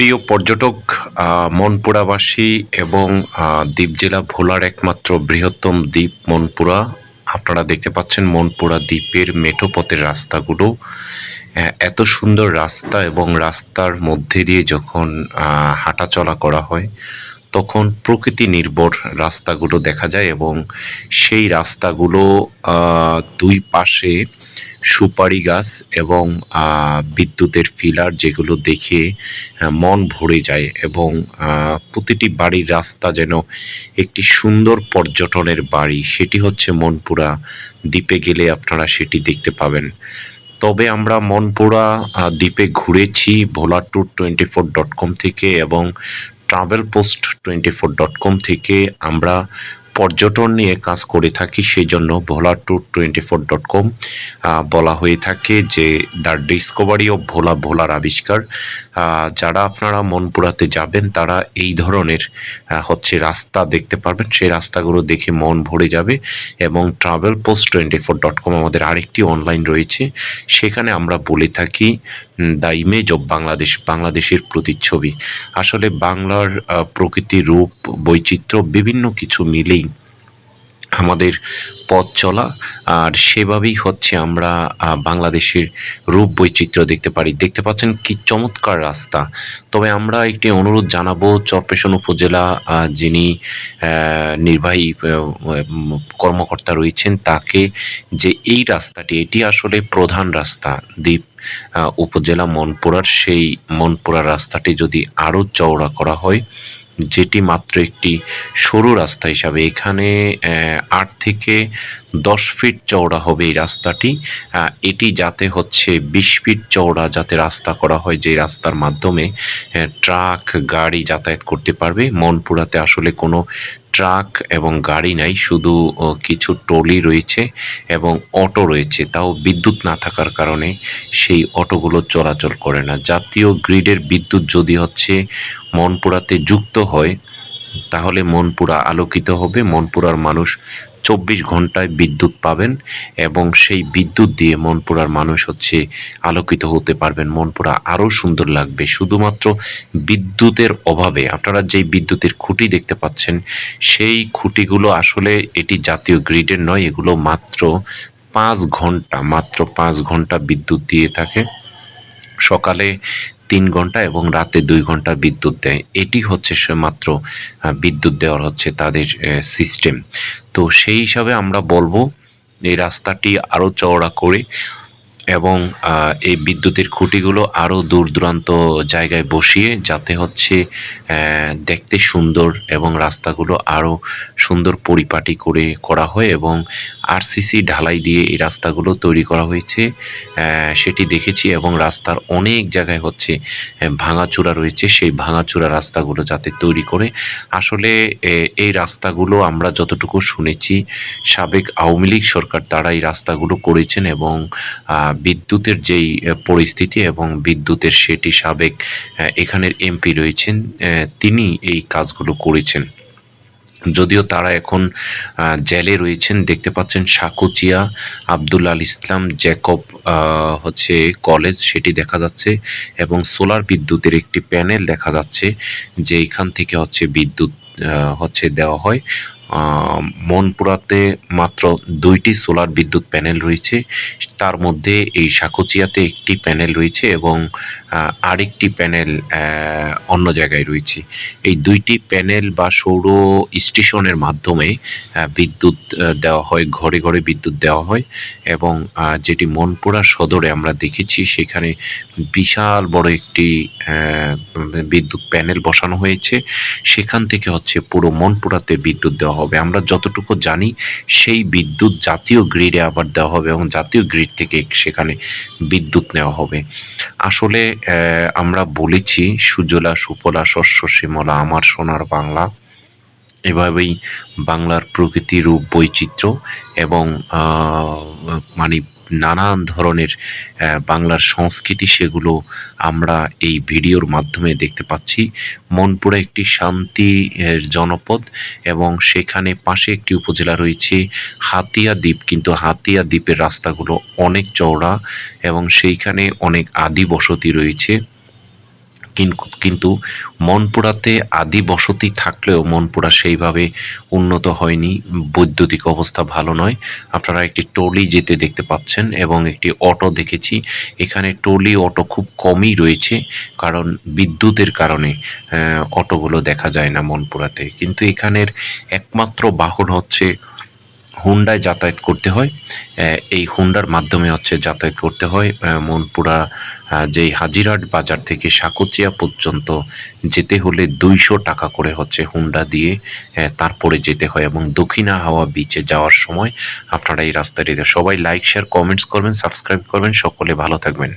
প্রিয় পর্যটক মনপুরাবাসী এবং দ্বীপ জেলা ভোলার একমাত্র বৃহত্তম দ্বীপ মনপুরা। আপনারা দেখতে পাচ্ছেন মনপুরা দ্বীপের মেঠো পথের রাস্তাগুলো এত সুন্দর রাস্তা এবং রাস্তার মধ্যে দিয়ে যখন আহ, হাঁটাচলা করা হয় তখন প্রকৃতি নির্ভর রাস্তাগুলো দেখা যায় এবং সেই রাস্তাগুলো দুই পাশে সুপারি গাছ এবং বিদ্যুতের ফিলার যেগুলো দেখে মন ভরে যায় এবং প্রতিটি বাড়ির রাস্তা যেন একটি সুন্দর পর্যটনের বাড়ি। সেটি হচ্ছে মনপুরা। দ্বীপে গেলে আপনারা সেটি দেখতে পাবেন। তবে আমরা মনপুরা দ্বীপে ঘুরেছি Bhola tour twenty four dot com থেকে এবং travel post twenty four dot com থেকে আমরা পর্যটন নিয়ে কাজ করে থাকি সেই জন্য Bhola tour twenty four dot com বলা হয়ে থাকে যে দ্য ডিসকভারি অফ ভোলা ভোলার আবিষ্কার। যারা আপনারা মনপুরাতে যাবেন, তারা এই ধরনের হচ্ছে রাস্তা দেখতে পারবেন। সেই রাস্তাগুলো দেখে মন ভরে যাবে এবং travel post twenty four dot com আমাদের আরেকটি অনলাইন রয়েছে। সেখানে আমরা বলে থাকি দ্য ইমেজ অব বাংলাদেশ বাংলাদেশের প্রতিচ্ছবি। আসলে বাংলার প্রকৃতি রূপ বৈচিত্র্য বিভিন্ন কিছু মিলেই আমাদের পথ চলা। আর সেভাবেই হচ্ছে আমরা বাংলাদেশের রূপ বৈচিত্র্য দেখতে পারি। দেখতে পাচ্ছেন কি চমৎকার রাস্তা। তবে আমরা একটি অনুরোধ জানাব চরপেশন উপজেলা যিনি নির্বাহী কর্মকর্তা রয়েছেন, তাকে যে এই রাস্তাটি, এটি আসলে প্রধান রাস্তা। দ্বীপ উপজেলা মনপুরার সেই মনপুরা রাস্তাটি যদি আরও চওড়া করা হয় যেটি মাত্র একটি সরু রাস্তা হিসাবে। এখানে আট থেকে দশ ফিট চওড়া হবে এই রাস্তাটি। এটি যাতে হচ্ছে বিশ ফিট চওড়া যাতে রাস্তা করা হয় যে রাস্তার মাধ্যমে ট্রাক, গাড়ি যাতায়াত করতে পারবে। মনপুরাতে আসলে কোনো ট্রাক এবং গাড়ি নাই, শুধু কিছু ট্রলি রয়েছে এবং অটো রয়েছে। তাও বিদ্যুৎ না থাকার কারণে সেই অটোগুলো চলাচল করে না। জাতীয় গ্রিডের বিদ্যুৎ যদি হচ্ছে মনপুরাতে যুক্ত হয় তাহলে মনপুরা আলোকিত হবে। মনপুরার মানুষ চব্বিশ ঘন্টায় বিদ্যুৎ পাবেন এবং সেই বিদ্যুৎ দিয়ে মনপুরার মানুষ হচ্ছে আলোকিত হতে পারবেন। মনপুরা আরও সুন্দর লাগবে। শুধুমাত্র বিদ্যুতের অভাবে, আপনারা যেই বিদ্যুতের খুঁটি দেখতে পাচ্ছেন, সেই খুঁটিগুলো আসলে এটি জাতীয় গ্রিডের নয়, এগুলো মাত্র পাঁচ ঘণ্টা, মাত্র পাঁচ ঘণ্টা বিদ্যুৎ দিয়ে থাকে। সকালে তিন ঘণ্টা এবং রাতে দুই ঘণ্টা বিদ্যুৎ দেয়। এটি হচ্ছে মাত্র বিদ্যুৎ দেওয়ার হচ্ছে তাদের সিস্টেম তো সেই হিসাবে আমরা বলব, এই রাস্তাটি আরও চওড়া করে এবং এই বিদ্যুতের খুঁটিগুলো আরও দূর দূরান্ত জায়গায় বসিয়ে যাতে হচ্ছে দেখতে সুন্দর এবং রাস্তাগুলো আরও সুন্দর পরিপাটি করে করা হয় এবং আরসিসি ঢালাই দিয়ে এই রাস্তাগুলো তৈরি করা হয়েছে। সেটি দেখেছি এবং রাস্তার অনেক জায়গায় হচ্ছে ভাঙাচোরা রয়েছে। সেই ভাঙাচোরা রাস্তাগুলো যাতে তৈরি করে। আসলে এই রাস্তাগুলো আমরা যতটুকু শুনেছি, সাবেক আওয়ামী লীগ সরকার তারা এই রাস্তাগুলো করেছেন এবং বিদ্যুতের যেই পরিস্থিতি এবং বিদ্যুতের সেটি সাবেক এখানের এমপি রয়েছেন তিনি এই কাজগুলো করেছেন। যদিও তারা এখন জেলে রয়েছেন, দেখতে পাচ্ছেন সাকুচিয়া আব্দুল আল ইসলাম, জ্যাকব হচ্ছে কলেজ, সেটি দেখা যাচ্ছে, এবং সোলার বিদ্যুতের একটি প্যানেল দেখা যাচ্ছে যে এখান থেকে হচ্ছে বিদ্যুৎ হচ্ছে দেওয়া হয়। মনপুরাতে মাত্র দুইটি সোলার বিদ্যুৎ প্যানেল রয়েছে। তার মধ্যে এই সাকুচিয়াতে একটি প্যানেল রয়েছে এবং আরেকটি প্যানেল অন্য জায়গায় রয়েছে। এই দুইটি প্যানেল বা সৌর স্টেশনের মাধ্যমে বিদ্যুৎ দেওয়া হয়, ঘরে ঘরে বিদ্যুৎ দেওয়া হয় এবং যেটি মনপুরা সদরে আমরা দেখেছি, সেখানে বিশাল বড় একটি বিদ্যুৎ প্যানেল বসানো হয়েছে। সেখান থেকে হচ্ছে পুরো মনপুরাতে বিদ্যুৎ দেওয়া হবে। আমরা যতটুকু জানি, সেই বিদ্যুৎ জাতীয় গ্রিডে আবার দেওয়া হবে এবং জাতীয় গ্রিড থেকে সেখানে বিদ্যুৎ নেওয়া হবে। আসলে আমরা বলেছি সুজলা সুফলা শস্য, শ্যামলা, আমার সোনার বাংলা। এভাবেই বাংলার প্রকৃতি রূপ বৈচিত্র্য এবং মানে নানান ধরনের বাংলার সংস্কৃতি সেগুলো আমরা এই ভিডিওর মাধ্যমে দেখতে পাচ্ছি। মনপুরা একটি শান্তি জনপদ এবং সেখানে পাশে একটি উপজেলা রয়েছে হাতিয়া দ্বীপ। কিন্তু হাতিয়া দ্বীপের রাস্তাগুলো অনেক চওড়া এবং সেইখানে অনেক আদি বসতি রয়েছে। কিন্তু মনপুরাতে আদি বসতি থাকলেও মনপুরা সেইভাবে উন্নত হয়নি। বৈদ্যুতিক অবস্থা ভালো নয়। আপনারা একটি টলি যেতে দেখতে পাচ্ছেন এবং একটি অটো দেখেছি। এখানে টলি অটো খুব কমই রয়েছে, কারণ বিদ্যুতের কারণে অটোগুলো দেখা যায় না মনপুরাতে। কিন্তু এখানের একমাত্র বাহন হচ্ছে হুন্ডায় যাতায়াত করতে হয়। এই হুন্ডার মাধ্যমে হচ্ছে যাতায়াত করতে হয়। মনপুরা যেই হাজিরাট বাজার থেকে সাকুচিয়া পর্যন্ত যেতে হলে দুইশো টাকা করে হচ্ছে হুন্ডা দিয়ে তারপরে যেতে হয় এবং দক্ষিণা হাওয়া বিচে যাওয়ার সময় আপনারা এই রাস্তাটিতে সবাই লাইক শেয়ার কমেন্টস করবেন সাবস্ক্রাইব করবেন। সকলে ভালো থাকবেন।